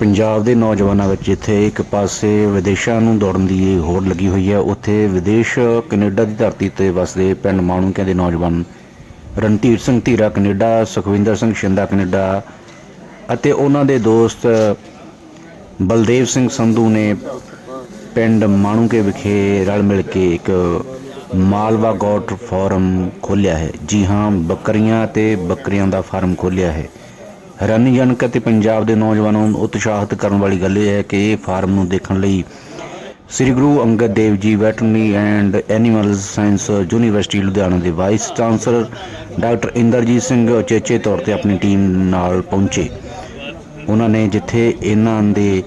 ਪੰਜਾਬ ਦੇ ਨੌਜਵਾਨਾਂ ਵਿੱਚ ਜਿੱਥੇ ਇੱਕ ਪਾਸੇ ਵਿਦੇਸ਼ਾਂ ਨੂੰ ਦੌੜਨ ਦੀ ਹੋੜ ਲੱਗੀ ਹੋਈ ਹੈ, ਉੱਥੇ ਵਿਦੇਸ਼ ਕੈਨੇਡਾ ਦੀ ਧਰਤੀ ਤੇ ਵਸਦੇ ਪਿੰਡ ਮਾਣੂਕਿਆਂ ਦੇ ਨੌਜਵਾਨ ਰਣਧੀਰ ਸਿੰਘ ਧੀਰਾ ਕੈਨੇਡਾ, ਸੁਖਵਿੰਦਰ ਸਿੰਘ ਸ਼ਿੰਦਾ ਕੈਨੇਡਾ ਅਤੇ ਉਹਨਾਂ ਦੇ ਦੋਸਤ ਬਲਦੇਵ ਸਿੰਘ ਸੰਧੂ ਨੇ ਪਿੰਡ ਮਾਣੂਕੇ ਵਿਖੇ ਰਲ ਮਿਲ ਕੇ ਇੱਕ ਮਾਲਵਾ ਗੋਟ ਫਾਰਮ ਖੋਲ੍ਹਿਆ ਹੈ। ਜੀ ਹਾਂ, ਬੱਕਰੀਆਂ ਤੇ ਬੱਕਰੀਆਂ ਦਾ ਫਾਰਮ ਖੋਲ੍ਹਿਆ ਹੈ। ਹੈਰਾਨੀਜਨਕ ਅਤੇ ਪੰਜਾਬ ਦੇ ਨੌਜਵਾਨਾਂ ਨੂੰ ਉਤਸ਼ਾਹਿਤ ਕਰਨ ਵਾਲੀ ਗੱਲ ਇਹ ਹੈ ਕਿ ਇਹ ਫਾਰਮ ਨੂੰ ਦੇਖਣ ਲਈ ਸ੍ਰੀ Guru Angad Dev ji, veterinary and animal science university, Ludhiana ਦੇ vice chancellor doctor Inderjit Singh ਉਚੇਚੇ ਤੌਰ ਤੇ ਆਪਣੀ ਟੀਮ ਨਾਲ ਪਹੁੰਚੇ। ਉਹਨਾਂ ਨੇ ਜਿੱਥੇ ਇਹਨਾਂ ਦੇ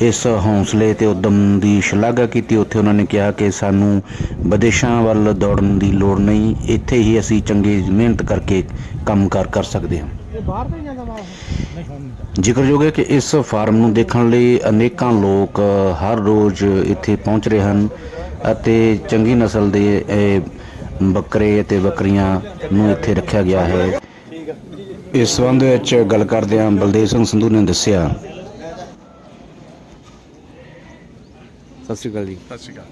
ਇਸ ਹੌਸਲੇ ਤੇ ਉਦਮ ਦੀ ਸ਼ਲਾਘਾ ਕੀਤੀ, ਉੱਥੇ ਉਹਨਾਂ ਨੇ ਕਿਹਾ ਕਿ ਸਾਨੂੰ ਵਿਦੇਸ਼ਾਂ ਵੱਲ ਦੌੜਨ ਦੀ ਲੋੜ ਨਹੀਂ, ਇੱਥੇ ਹੀ ਅਸੀਂ ਚੰਗੀ ਮਿਹਨਤ ਕਰਕੇ ਕੰਮ ਕੰਮਕਾਰ ਕਰ ਸਕਦੇ ਹਾਂ। ਜ਼ਿਕਰਯੋਗ ਹੈ ਕਿ ਇਸ ਫਾਰਮ ਨੂੰ ਦੇਖਣ ਲਈ ਅਨੇਕਾਂ ਲੋਕ ਹਰ ਰੋਜ਼ ਇੱਥੇ ਪਹੁੰਚ ਰਹੇ ਹਨ ਅਤੇ ਚੰਗੀ ਨਸਲ ਦੇ ਇਹ ਬੱਕਰੇ ਅਤੇ ਬੱਕਰੀਆਂ ਨੂੰ ਇੱਥੇ ਰੱਖਿਆ ਗਿਆ ਹੈ। ਇਸ ਸੰਬੰਧ ਵਿੱਚ ਗੱਲ ਕਰਦਿਆਂ ਬਲਦੇਵ ਸਿੰਘ ਸੰਧੂ ਨੇ ਦੱਸਿਆ। ਸਤਿ ਸ਼੍ਰੀ ਅਕਾਲ ਜੀ। ਸਤਿ ਸ਼੍ਰੀ ਅਕਾਲ।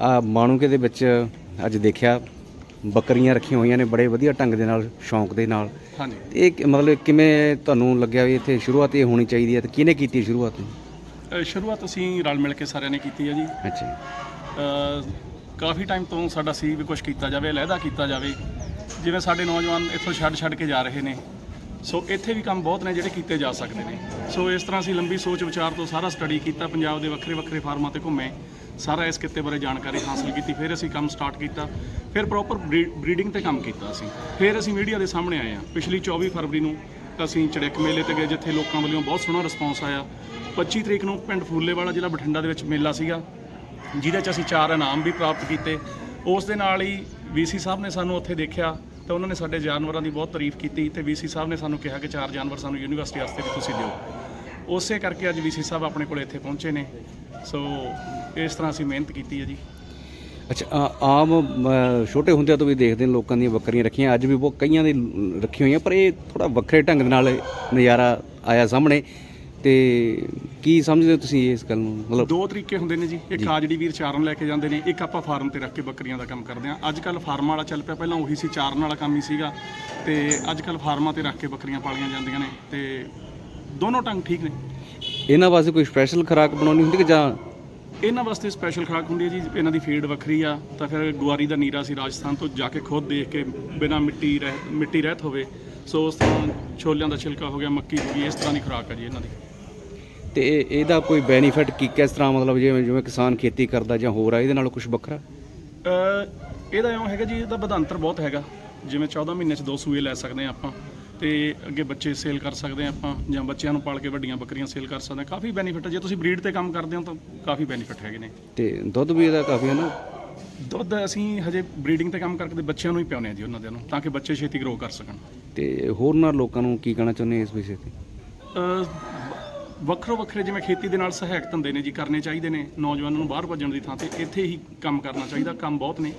ਆ ਮਾਣੂਕੇ ਦੇ ਵਿੱਚ ਅੱਜ ਦੇਖਿਆ ਬੱਕਰੀਆਂ ਰੱਖੀਆਂ ਹੋਈਆਂ ਨੇ ਬੜੇ ਵਧੀਆ ਢੰਗ ਦੇ ਨਾਲ ਸ਼ੌਂਕ ਦੇ ਨਾਲ। ਹਾਂਜੀ। ਇਹ ਕਿ- ਮਤਲਬ ਕਿਵੇਂ ਤੁਹਾਨੂੰ ਲੱਗਿਆ ਵੀ ਇੱਥੇ ਸ਼ੁਰੂਆਤ ਇਹ ਹੋਣੀ ਚਾਹੀਦੀ ਹੈ ਤੇ ਕਿਹਨੇ ਕੀਤੀ ਸ਼ੁਰੂਆਤ? ਅ, ਸ਼ੁਰੂਆਤ ਅਸੀਂ ਰਲ ਮਿਲ ਕੇ ਸਾਰਿਆਂ ਨੇ ਕੀਤੀ ਹੈ ਜੀ। ਅੱਛਾ ਅ, ਕਾਫੀ ਟਾਈਮ ਤੋਂ ਸਾਡਾ ਸੀ ਵੀ ਕੁਝ ਕੀਤਾ ਜਾਵੇ ਲਹਿਦਾ ਕੀਤਾ ਜਾਵੇ। ਜਿਵੇਂ ਸਾਡੇ ਨੌਜਵਾਨ ਇੱਥੋਂ ਛੱਡ ਛੱਡ ਕੇ ਜਾ ਰਹੇ ਨੇ। ਸੋ ਇੱਥੇ ਵੀ ਕੰਮ ਬਹੁਤ ਨੇ ਜਿਹੜੇ ਕੀਤੇ ਜਾ ਸਕਦੇ ਨੇ। ਸੋ ਇਸ ਤਰ੍ਹਾਂ ਅਸੀਂ ਲੰਬੀ ਸੋਚ ਵਿਚਾਰ ਤੋਂ ਸਾਰਾ ਸਟੱਡੀ ਕੀਤਾ ਪੰਜਾਬ ਦੇ ਵੱਖਰੇ ਵੱਖਰੇ ਫਾਰਮਾਂ ਤੇ ਘੁੰਮੇ। ਸਾਰਾ ਇਸ ਕਿੱਤੇ ਬਾਰੇ ਜਾਣਕਾਰੀ ਹਾਸਲ ਕੀਤੀ, ਫਿਰ ਅਸੀਂ ਕੰਮ ਸਟਾਰਟ ਕੀਤਾ, ਫਿਰ ਪ੍ਰੋਪਰ ਬਰੀਡਿੰਗ ਤੇ ਕੰਮ ਕੀਤਾ ਅਸੀਂ। ਫਿਰ ਅਸੀਂ ਮੀਡੀਆ ਦੇ ਸਾਹਮਣੇ ਆਏ ਹਾਂ। ਪਿਛਲੀ 24 ਫਰਵਰੀ ਨੂੰ ਅਸੀਂ ਚੜਿੱਕ ਮੇਲੇ ਤੇ ਗਏ, ਜਿੱਥੇ ਲੋਕਾਂ ਵੱਲੋਂ ਬਹੁਤ ਸੋਹਣਾ ਰਿਸਪੌਂਸ ਆਇਆ। 25 ਤਰੀਕ ਨੂੰ ਪਿੰਡ ਫੂਲੇਵਾਲਾ ਜ਼ਿਲ੍ਹਾ ਬਠਿੰਡਾ ਦੇ ਵਿੱਚ ਮੇਲਾ ਸੀਗਾ, ਜਿਹਦੇ 'ਚ ਅਸੀਂ ਚਾਰ ਇਨਾਮ ਵੀ ਪ੍ਰਾਪਤ ਕੀਤੇ। ਉਸ ਦੇ ਨਾਲ ਹੀ ਵੀਸੀ ਸਾਹਿਬ ਨੇ ਸਾਨੂੰ ਉੱਥੇ ਦੇਖਿਆ ਤਾਂ ਉਹਨਾਂ ਨੇ ਸਾਡੇ ਜਾਨਵਰਾਂ ਦੀ ਬਹੁਤ ਤਾਰੀਫ ਕੀਤੀ ਤੇ ਵੀਸੀ ਸਾਹਿਬ ਨੇ ਸਾਨੂੰ ਕਿਹਾ ਕਿ ਚਾਰ ਜਾਨਵਰ ਸਾਨੂੰ ਯੂਨੀਵਰਸਿਟੀ ਵਾਸਤੇ ਵੀ ਤੁਸੀਂ ਦਿਓ। ਉਸੇ ਕਰਕੇ ਅੱਜ ਵੀਸੀ ਸਾਹਿਬ ਆਪਣੇ ਕੋਲ ਇੱਥੇ ਪਹੁੰਚੇ ਨੇ। ਸੋ ਇਸ ਤਰ੍ਹਾਂ ਅਸੀਂ ਮਿਹਨਤ ਕੀਤੀ ਹੈ ਜੀ। ਅੱਛਾ ਆ- ਆਮ ਛੋਟੇ ਹੁੰਦਿਆਂ ਤੋਂ ਵੀ ਦੇਖਦੇ ਨੇ ਲੋਕਾਂ ਦੀਆਂ ਬੱਕਰੀਆਂ ਰੱਖੀਆਂ। ਅੱਜ ਵੀ ਬਹੁਤ ਕਈਆਂ ਦੀ ਰੱਖੀਆਂ ਹੋਈਆਂ ਪਰ ਇਹ ਥੋੜਾ ਵੱਖਰੇ ਢੰਗ ਦੇ ਨਾਲ ਨਜ਼ਾਰਾ ਆਇਆ ਸਾਹਮਣੇ। ਤੇ ਕੀ ਸਮਝਦੇ ਹੋ ਤੁਸੀਂ ਇਸ ਗੱਲ ਨੂੰ? ਮਤਲਬ ਦੋ ਤਰੀਕੇ ਹੁੰਦੇ ਨੇ ਜੀ। ਇੱਕ ਆਜੜੀ ਵੀਰ ਚਾਰਨ ਲੈ ਕੇ ਜਾਂਦੇ ਨੇ ਇੱਕ ਆਪਾਂ ਫਾਰਮ ਤੇ ਰੱਖ ਕੇ ਬੱਕਰੀਆਂ ਦਾ ਕੰਮ ਕਰਦੇ ਹਾਂ। ਅੱਜ ਕੱਲ ਫਾਰਮ ਵਾਲਾ ਚੱਲ ਪਿਆ ਪਹਿਲਾਂ ਉਹੀ ਸੀ ਚਾਰਨ ਵਾਲਾ ਕੰਮ ਹੀ ਸੀਗਾ। ਤੇ ਅੱਜ ਕੱਲ ਫਾਰਮਾਂ ਤੇ ਰੱਖ ਕੇ ਬੱਕਰੀਆਂ ਪਾਲੀਆਂ ਜਾਂਦੀਆਂ ਨੇ। ਤੇ ਦੋਨੋਂ ਢੰਗ ਠੀਕ ਨੇ। ਇਹਨਾਂ ਵਾਸਤੇ ਕੋਈ ਸਪੈਸ਼ਲ ਖੁਰਾਕ ਬਣਾਉਣੀ ਹੁੰਦੀ ਕਿ ਜਾਂ ਇਹਨਾਂ ਵਾਸਤੇ ਸਪੈਸ਼ਲ ਖੁਰਾਕ ਹੁੰਦੀ ਹੈ ਜੀ ਇਹਨਾਂ ਦੀ ਫੀਡ ਵੱਖਰੀ ਆ ਤਾਂ ਫਿਰ ਗੁਆਰੀ ਦਾ ਨੀਰਾ ਸੀ ਰਾਜਸਥਾਨ ਤੋਂ ਜਾ ਕੇ ਖੁਦ ਦੇਖ ਕੇ ਬਿਨਾ ਮਿੱਟੀ ਰਹਿ ਮਿੱਟੀ ਰਹਿਤ ਹੋਵੇ ਸੋ ਉਸ ਤਰ੍ਹਾਂ ਛੋਲਿਆਂ ਦਾ ਛਿਲਕਾ ਹੋ ਗਿਆ ਮੱਕੀ ਹੋ ਗਈ ਇਸ ਤਰ੍ਹਾਂ ਦੀ ਖੁਰਾਕ ਹੈ ਜੀ ਇਹਨਾਂ ਦੀ। ਤੇ ਇਹ- ਇਹਦਾ ਕੋਈ ਬੈਨੀਫਿਟ ਕੀ ਕਿਸ ਤਰ੍ਹਾਂ ਮਤਲਬ ਜਿਵੇਂ ਜਿਵੇਂ ਕਿਸਾਨ ਖੇਤੀ ਕਰਦਾ ਜਾਂ ਹੋਰ ਆ ਇਹਦੇ ਨਾਲ ਕੁਝ ਵੱਖਰਾ? ਇਹਦਾ ਇਉਂ ਹੈਗਾ ਜੀ ਇਹਦਾ ਵਧਾਂਤਰ ਬਹੁਤ ਹੈਗਾ ਜਿਵੇਂ 14 ਮਹੀਨੇ 'ਚ ਦੋ ਸੂਏ ਲੈ ਸਕਦੇ ਹਾਂ ਆਪਾਂ। ਤੇ ਅੱਗੇ ਬੱਚੇ ਸੇਲ ਕਰ ਸਕਦੇ ਹਾਂ ਆਪਾਂ ਜਾਂ ਬੱਚਿਆਂ ਨੂੰ ਪਾਲ ਕੇ ਵੱਡੀਆਂ ਬੱਕਰੀਆਂ ਸੇਲ ਕਰ ਸਕਦੇ ਹਾਂ। ਕਾਫੀ ਬੈਨੀਫਿਟ ਹੈ। ਜੇ ਤੁਸੀਂ ਬਰੀਡ ਤੇ ਕੰਮ ਕਰਦੇ ਹੋ ਤਾਂ ਕਾਫੀ ਬੈਨੀਫਿਟ ਹੈਗੇ ਨੇ। ਤੇ ਦੁੱਧ ਵੀ ਇਹਦਾ ਕਾਫੀ ਹੈ ਨਾ? ਦੁੱਧ ਅਸੀਂ ਹਜੇ ਬਰੀਡਿੰਗ ਤੇ ਕੰਮ ਕਰਕੇ ਬੱਚਿਆਂ ਨੂੰ ਹੀ ਪਿਆਉਂਦੇ ਹਾਂ ਜੀ ਉਹਨਾਂ ਦੇ ਨੂੰ ਤਾਂ ਕਿ ਬੱਚੇ ਛੇਤੀ ਗਰੋ ਕਰ ਸਕਣ। ਤੇ ਹੋਰ ਨਾਲ ਲੋਕਾਂ ਨੂੰ ਕੀ ਕਹਿਣਾ ਚਾਹੁੰਦੇ ਇਸ ਵਿਸ਼ੇ ਤੇ? ਵੱਖਰੋ ਵੱਖਰੇ ਜਿਵੇਂ ਖੇਤੀ ਦੇ ਨਾਲ ਸਹਾਇਕ ਧੰਦੇ ਨੇ ਜੀ ਕਰਨੇ ਚਾਹੀਦੇ ਨੇ ਨੌਜਵਾਨਾਂ ਨੂੰ ਬਾਹਰ ਭੱਜਣ ਦੀ ਥਾਂ ਤੇ ਇੱਥੇ ਹੀ ਕੰਮ ਕਰਨਾ ਚਾਹੀਦਾ ਕੰਮ ਬਹੁਤ ਨੇ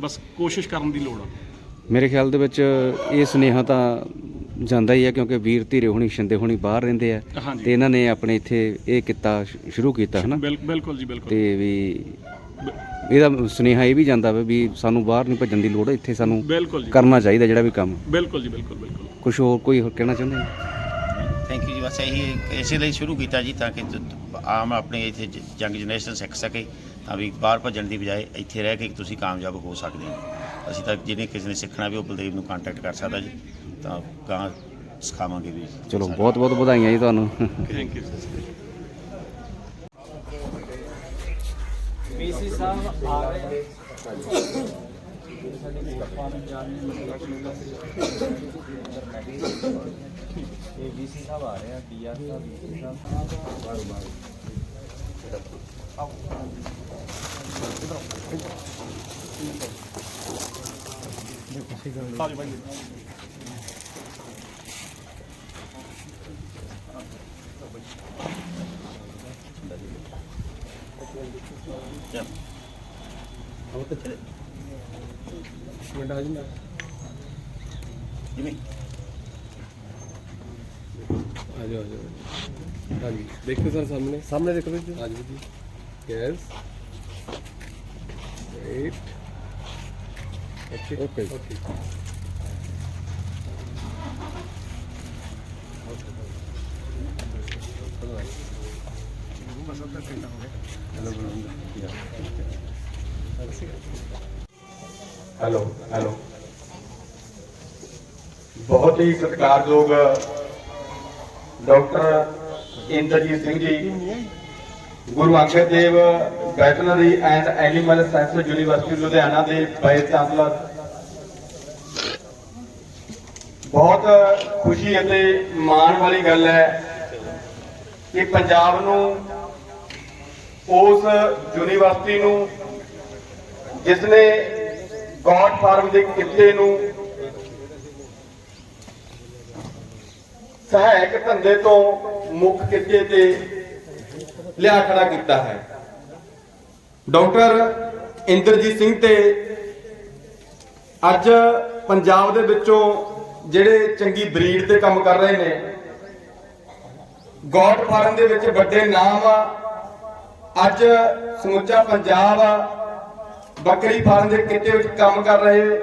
ਬਸ ਕੋਸ਼ਿਸ਼ ਕਰਨ ਦੀ ਲੋੜ ਆ। ਮੇਰੇ ਖਿਆਲ ਦੇ ਵਿੱਚ ਇਹ ਸੁਨੇਹਾ ਤਾਂ ਜਾਂਦਾ ਹੀ ਹੈ ਕਿਉਂਕਿ ਵੀਰ ਧੀਰੇ ਹੋਣੀ ਸ਼ਿੰਦੇ ਹੋਣੀ ਬਾਹਰ ਰਹਿੰਦੇ ਆ। ਹਾਂਜੀ। ਤੇ ਇਹਨਾਂ ਨੇ ਆਪਣੇ ਇੱਥੇ ਇਹ ਕੀਤਾ ਸ਼- ਸ਼ੁਰੂ ਕੀਤਾ ਹਨਾ? ਬਿਲ- ਬਿਲਕੁਲ ਜੀ ਬਿਲਕੁਲ। ਤੇ ਵੀ ਇਹਦਾ ਸੁਨੇਹਾ ਇਹ ਵੀ ਜਾਂਦਾ ਵਾ ਵੀ ਸਾਨੂੰ ਬਾਹਰ ਨਹੀਂ ਭੱਜਣ ਦੀ ਲੋੜ ਇੱਥੇ ਸਾਨੂੰ ਬਿਲਕੁਲ ਜੀ। ਕਰਨਾ ਚਾਹੀਦਾ ਜਿਹੜਾ ਵੀ ਕੰਮ। ਬਿਲਕੁਲ ਜੀ ਬਿਲਕੁਲ ਬਿਲਕੁਲ। ਕੁਝ ਹੋਰ ਕੋਈ ਹੋਰ ਕਹਿਣਾ ਚਾਹੁੰਦੇ ਹੋ? ਥੈਂਕ ਯੂ ਜੀ ਬਸ ਇਹੀ ਇਸੇ ਲਈ ਸ਼ੁਰੂ ਕੀਤਾ ਜੀ ਤਾਂ ਕਿ ਜ- ਆਮ ਆਪਣੇ ਇੱਥੇ ਯੰਗ ਜਨਰੇਸ਼ਨ ਸਿੱਖ ਸਕੇ। ਤਾਂ ਵੀ ਬਾਹਰ ਭੱਜਣ ਦੀ ਬਜਾਏ ਇੱਥੇ ਰਹਿ ਕੇ ਤੁਸੀਂ ਕਾਮਯਾਬ ਹੋ ਸਕਦੇ ਹੋ। ਅਸੀਂ ਤਾਂ ਜਿਹਨੇ ਕਿਸੇ ਨੇ ਸਿੱਖਣਾ ਵੀ ਉਹ ਬਲਦੇਵ ਨੂੰ ਕੰਟੈਕਟ ਕਰ ਸਕਦਾ ਜੀ। ਤਾਂ ਗਾਂ ਸਿਖਾਵਾਂਗੇ ਵੀ। ਚਲੋ ਬਹੁਤ ਬਹੁਤ ਵਧਾਈਆਂ ਜੀ ਤੁਹਾਨੂੰ। ਥੈਂਕ ਯੂ ਜਿਵੇਂ ਆ ਜਾਓ ਆ ਜਾਓ ਹਾਂਜੀ ਦੇਖੋ ਸਰ ਸਾਹਮਣੇ। ਸਾਹਮਣੇ ਦੇਖੋ ਜੀ। ਹਾਂਜੀ ਜੀ। Yes wait okay okay okay hello hello ਬਹੁਤ ਹੀ ਸਤਿਕਾਰਯੋਗ doctor Inderjit Singh ji Guru Angad Dev veterinary and animal science university Ludhiana ਦੇ ਵਾਈਸ ਚਾਂਸਲਰ। ਬਹੁਤ ਖੁਸ਼ੀ ਅਤੇ ਮਾਣ ਵਾਲੀ ਗੱਲ ਹੈ ਕਿ ਪੰਜਾਬ ਨੂੰ ਉਸ ਯੂਨੀਵਰਸਿਟੀ ਨੂੰ ਜਿਸ ਨੇ ਗੋਡ ਫਾਰਮ ਦੇ ਕਿੱਤੇ ਨੂੰ ਸਹਾਇਕ ਧੰਦੇ ਤੋਂ ਮੁੱਖ ਕਿੱਤੇ ਤੇ ਲਿਆ ਖੜਾ ਕੀਤਾ ਹੈ। ਡਾਕਟਰ ਇੰਦਰਜੀਤ ਸਿੰਘ ਤੇ ਅੱਜ ਪੰਜਾਬ ਦੇ ਵਿੱਚੋਂ ਜਿਹੜੇ ਚੰਗੀ ਬਰੀਡ ਤੇ ਕੰਮ ਕਰ ਰਹੇ ਨੇ, ਗੋਡ ਫਾਰਮ ਦੇ ਵਿੱਚ ਵੱਡੇ ਨਾਮ ਆ। ਅੱਜ ਸਮੁੱਚਾ ਪੰਜਾਬ ਆ। ਬੱਕਰੀ ਫਾਰਮ ਦੇ ਕਿੱਤੇ ਵਿੱਚ ਕੰਮ ਕਰ ਰਹੇ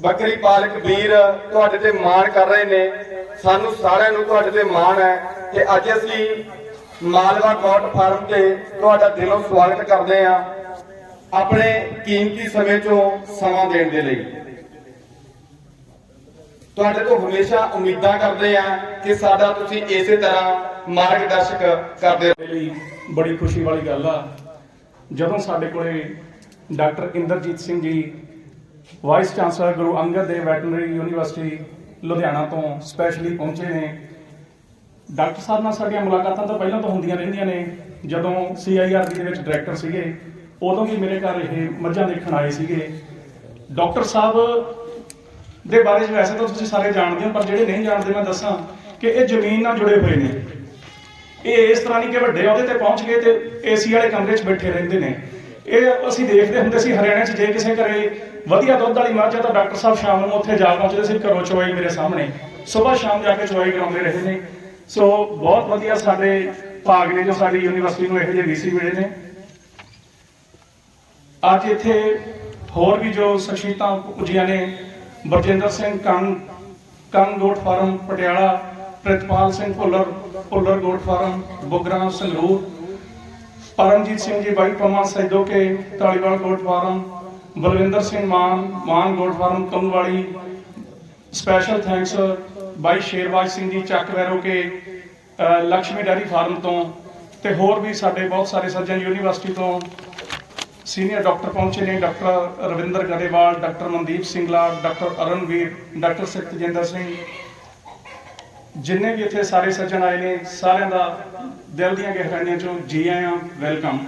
ਬੱਕਰੀ ਪਾਲਕ ਵੀਰ ਤੁਹਾਡੇ ਤੇ ਮਾਣ ਕਰ ਰਹੇ ਨੇ। ਸਾਨੂੰ ਸਾਰਿਆਂ ਨੂੰ ਤੁਹਾਡੇ ਤੇ ਮਾਣ ਹੈ ਕਿ ਅੱਜ ਅਸੀਂ ਮਾਲਵਾ ਗੋਟ ਫਾਰਮ ਤੇ ਤੁਹਾਡਾ ਦਿਲੋਂ ਸਵਾਗਤ ਕਰਦੇ ਹਾਂ ਆਪਣੇ ਕੀਮਤੀ ਸਮੇਂ ਚੋਂ ਸਮਾਂ ਦੇਣ ਦੇ ਲਈ। ਤੁਹਾਡੇ ਤੋਂ ਹਮੇਸ਼ਾ ਉਮੀਦਾਂ ਕਰਦੇ ਹਾਂ ਕਿ ਸਾਡਾ ਤੁਸੀਂ ਇਸੇ ਤਰ੍ਹਾਂ ਮਾਰਗਦਰਸ਼ਕ ਕਰਦੇ ਲਈ ਬੜੀ ਖੁਸ਼ੀ ਵਾਲੀ ਗੱਲ ਆ, ਜਦੋਂ ਸਾਡੇ ਕੋਲੇ doctor Inderjit Singh ji, vice chancellor Guru Angad Dev veterinary university Ludhiana ਤੋਂ ਸਪੈਸ਼ਲੀ ਪਹੁੰਚੇ ਨੇ ਡਾਕਟਰ ਸਾਹਿਬ ਨਾਲ ਸਾਡੀਆਂ ਮੁਲਾਕਾਤਾਂ ਤਾਂ ਪਹਿਲਾਂ ਤੋਂ ਹੁੰਦੀਆਂ ਰਹਿੰਦੀਆਂ ਨੇ। ਜਦੋਂ ਸੀਆਈਆਰ ਦੇ ਵਿੱਚ ਡਾਇਰੈਕਟਰ ਸੀਗੇ, ਉਦੋਂ ਵੀ ਮੇਰੇ ਘਰ ਇਹ ਮੱਝਾਂ ਦੇਖਣ ਆਏ ਸੀਗੇ। ਡਾਕਟਰ ਸਾਹਿਬ ਦੇ ਬਾਰੇ 'ਚ ਵੈਸੇ ਤਾਂ ਤੁਸੀਂ ਸਾਰੇ ਜਾਣਦੇ ਹੋ, ਪਰ ਜਿਹੜੇ ਨਹੀਂ ਜਾਣਦੇ, ਮੈਂ ਦੱਸਾਂ ਕਿ ਇਹ ਜ਼ਮੀਨ ਨਾਲ ਜੁੜੇ ਹੋਏ ਨੇ। ਇਹ ਇਸ ਤਰ੍ਹਾਂ ਨਹੀਂ ਕਿ ਵੱਡੇ ਅਹੁਦੇ ਤੇ ਪਹੁੰਚ ਗਏ ਤੇ ਏਸੀ ਵਾਲੇ ਕਮਰੇ 'ਚ ਬੈਠੇ ਰਹਿੰਦੇ ਨੇ। ਇਹ ਅਸੀਂ ਦੇਖਦੇ ਹੁੰਦੇ ਸੀ ਹਰਿਆਣਾ 'ਚ ਜੇ ਕਿਸੇ ਘਰੇ ਵਧੀਆ ਦੁੱਧ ਵਾਲੀ ਮੱਝ ਆ ਤਾਂ ਡਾਕਟਰ ਸਾਹਿਬ ਸ਼ਾਮ ਨੂੰ ਉੱਥੇ ਜਾ ਪਹੁੰਚਦੇ ਸੀ ਘਰੋਂ ਚਵਾਈ ਮੇਰੇ ਸਾਹਮਣੇ। ਸਵੇਰ ਸ਼ਾਮ ਜਾ ਕੇ ਚਵਾਈ ਕਰਾਉਂਦੇ ਰਹੇ ਨੇ। ਸੋ ਬਹੁਤ ਵਧੀਆ ਸਾਡੇ ਭਾਗ ਨੇ ਜੋ ਸਾਡੀ ਯੂਨੀਵਰਸਿਟੀ ਨੂੰ ਇਹੋ ਜਿਹੇ ਵੀਸੀ ਮਿਲੇ ਨੇ। ਅੱਜ ਇੱਥੇ ਹੋਰ ਵੀ ਜੋ ਸ਼ਖਸੀਅਤਾਂ ਪੁੱਜੀਆਂ ਨੇ, Barjinder Singh Kang Kang goat farm, Patiala, Pritpal Singh Bhullar Bhullar goat farm, Bugram Sangrur, Paramjit Singh ji, ਬਾਈ Pamma Saido Ke, Taliwal goat farm, Balwinder Singh Mann Mann goat farm, Kangwali special thanks ਬਾਈ ਸ਼ੇਰਵਾਜ ਸਿੰਘ ਜੀ ਚੱਕ ਵੈਰੋ ਕੇ ਅ, Lakshmi dairy farm ਤੋਂ ਤੇ ਹੋਰ ਵੀ ਸਾਡੇ ਬਹੁਤ ਸਾਰੇ ਸੱਜਣ university ਤੋਂ ਸੀਨੀਅਰ ਡਾਕਟਰ ਪਹੁੰਚੇ ਨੇ doctor Ravinder Grewal doctor Mandeep Singla doctor Arnavir doctor Satjinder Singh ਜਿੰਨੇ ਵੀ ਇੱਥੇ ਸਾਰੇ ਸੱਜਣ ਆਏ ਨੇ ਸਾਰਿਆਂ ਦਾ ਦਿਲ ਦੀਆਂ ਗਹਿਰਾਈਆਂ ਚੋਂ ਜੀ ਆਇਆਂ ਵੈਲਕਮ।